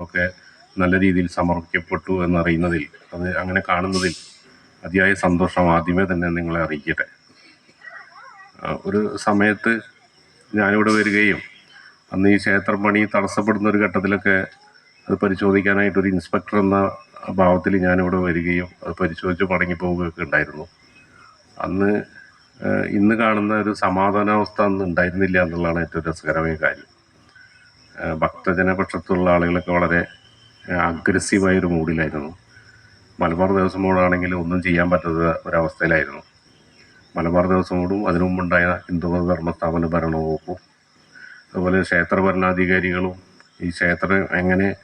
ഒക്കെ നല്ല രീതിയിൽ സമർപ്പിക്കപ്പെട്ടു എന്നറിയുന്നതിൽ അത് അങ്ങനെ കാണുന്നതിൽ അതിയായ സന്തോഷം ആദ്യമേ തന്നെ നിങ്ങളെ അറിയിക്കട്ടെ. ഒരു സമയത്ത് ഞാനിവിടെ വരികയും അന്ന് ഈ ക്ഷേത്രം പണി തടസ്സപ്പെടുന്ന ഒരു ഘട്ടത്തിലൊക്കെ അത് പരിശോധിക്കാനായിട്ട് ഒരു ഇൻസ്പെക്ടർ എന്ന ഭാവത്തിൽ ഞാനിവിടെ വരികയും അത് പരിശോധിച്ച് മടങ്ങി പോവുകയൊക്കെ ഉണ്ടായിരുന്നു. അന്ന് ഇന്ന് കാണുന്ന ഒരു സമാധാനാവസ്ഥ അന്ന് ഉണ്ടായിരുന്നില്ല എന്നുള്ളതാണ് ഏറ്റവും രസകരമായ കാര്യം. ഭക്തജനപക്ഷത്തുള്ള ആളുകളൊക്കെ വളരെ അഗ്രസീവായ ഒരു മൂഡിലായിരുന്നു. മലബാർ ദേവസ്വം ഒന്നും ചെയ്യാൻ പറ്റാത്ത ഒരവസ്ഥയിലായിരുന്നു. മലബാർ ദേവസ്വം ബോർഡും അതിനു മുമ്പുണ്ടായ ഹിന്ദുമത ധർമ്മസ്ഥാപന ഭരണവകുപ്പും അതുപോലെ ക്ഷേത്ര ഭരണാധികാരികളും ഈ ക്ഷേത്രം എങ്ങനെ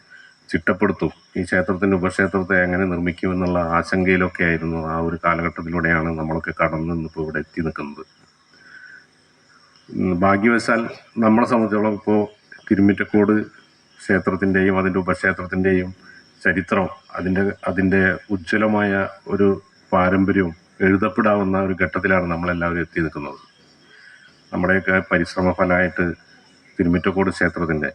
ചിട്ടപ്പെടുത്തും ഈ ക്ഷേത്രത്തിന്റെ ഉപക്ഷേത്രത്തെ എങ്ങനെ നിർമ്മിക്കും എന്നുള്ള ആശങ്കയിലൊക്കെ ആയിരുന്നു ആ ഒരു കാലഘട്ടത്തിലൂടെയാണ് നമ്മളൊക്കെ കടന്നു നിന്നിപ്പോൾ ഇവിടെ എത്തി നിൽക്കുന്നത്. ഭാഗ്യവശാൽ നമ്മളെ സംബന്ധിച്ചോളം ഇപ്പോൾ തിരുമിറ്റക്കോട് ക്ഷേത്രത്തിന്റെയും അതിന്റെ ഉപക്ഷേത്രത്തിന്റെയും ചരിത്രം അതിന്റെ അതിന്റെ ഉജ്ജ്വലമായ ഒരു പാരമ്പര്യവും എഴുതപ്പെടാവുന്ന ഒരു ഘട്ടത്തിലാണ് നമ്മളെല്ലാവരും എത്തി നിൽക്കുന്നത്. നമ്മുടെയൊക്കെ പരിശ്രമ ഫലമായിട്ട് തിരുമിറ്റക്കോട് ക്ഷേത്രത്തിന്റെ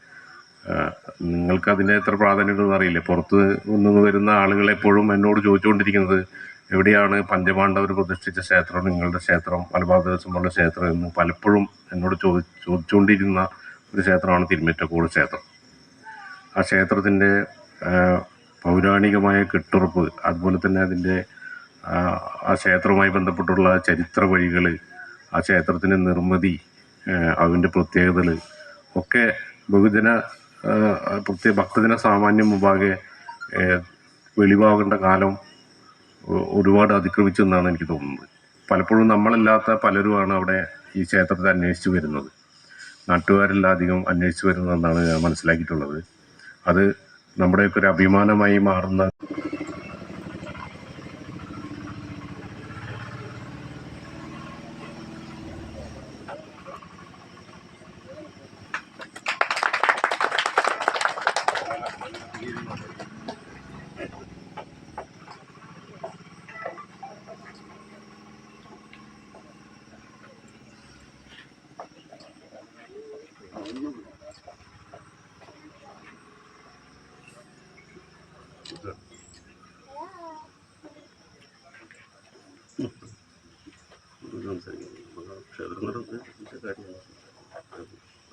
നിങ്ങൾക്ക് അതിന്റെ എത്ര പ്രാധാന്യമുണ്ടെന്ന് അറിയില്ല പുറത്ത് നിന്ന് വരുന്ന ആളുകൾ എപ്പോഴും എന്നോട് ചോദിച്ചുകൊണ്ടിരിക്കുന്നത് എവിടെയാണ് പഞ്ചപാണ്ഡവർ പ്രതിഷ്ഠിച്ച ക്ഷേത്രം നിങ്ങളുടെ ക്ഷേത്രം മലബാർ ദേവസ്വമുള്ള ക്ഷേത്രം എന്ന് പലപ്പോഴും എന്നോട് ചോദി ചോദിച്ചുകൊണ്ടിരുന്ന ഒരു ക്ഷേത്രമാണ് തിരുമേറ്റക്കോട് ക്ഷേത്രം. ആ ക്ഷേത്രത്തിന്റെ പൗരാണികമായ കെട്ടുറപ്പ് അതുപോലെ തന്നെ അതിന്റെ ആ, ക്ഷേത്രവുമായി ബന്ധപ്പെട്ടുള്ള ചരിത്ര വഴികൾ ആ ക്ഷേത്രത്തിന്റെ നിർമ്മിതി അതിന്റെ പ്രത്യേകതകൾ ഒക്കെ ബഹുജന പ്രത്യേക ഭക്തജന സാമാന്യം മുമ്പാകെ വെളിവാകേണ്ട കാലം ഒരുപാട് അതിക്രമിച്ചു എന്നാണ് എനിക്ക് തോന്നുന്നത്. പലപ്പോഴും നമ്മളല്ലാത്ത പലരുമാണ് അവിടെ ഈ ക്ഷേത്രത്തെ അന്വേഷിച്ച് വരുന്നത്. നാട്ടുകാരെല്ലാം അധികം അന്വേഷിച്ചു വരുന്നതെന്നാണ് ഞാൻ മനസ്സിലാക്കിയിട്ടുള്ളത്. അത് നമ്മുടെയൊക്കെ ഒരു അഭിമാനമായി മാറുന്ന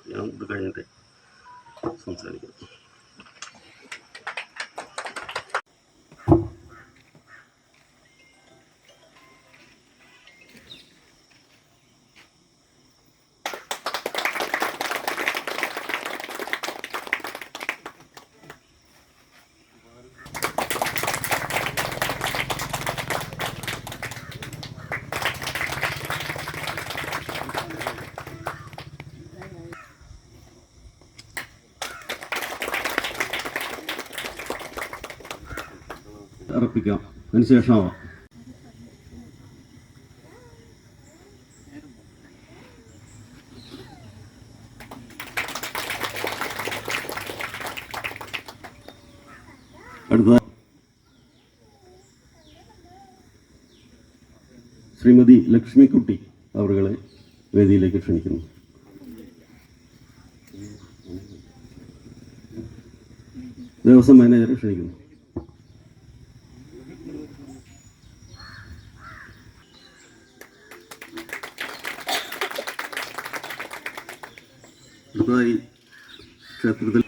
ഞാൻ ഇത് കഴിഞ്ഞിട്ട് സംസാരിക്കാം. അർപ്പിക്കാം അതിനുശേഷമാവാം. ശ്രീമതി ലക്ഷ്മിക്കുട്ടി അവരുകളെ വേദിയിലേക്ക് ക്ഷണിക്കുന്നു. ദേവസ്വം മാനേജറെ ക്ഷണിക്കുന്നു. അടുത്തതായി ക്ഷേത്രത്തിൽ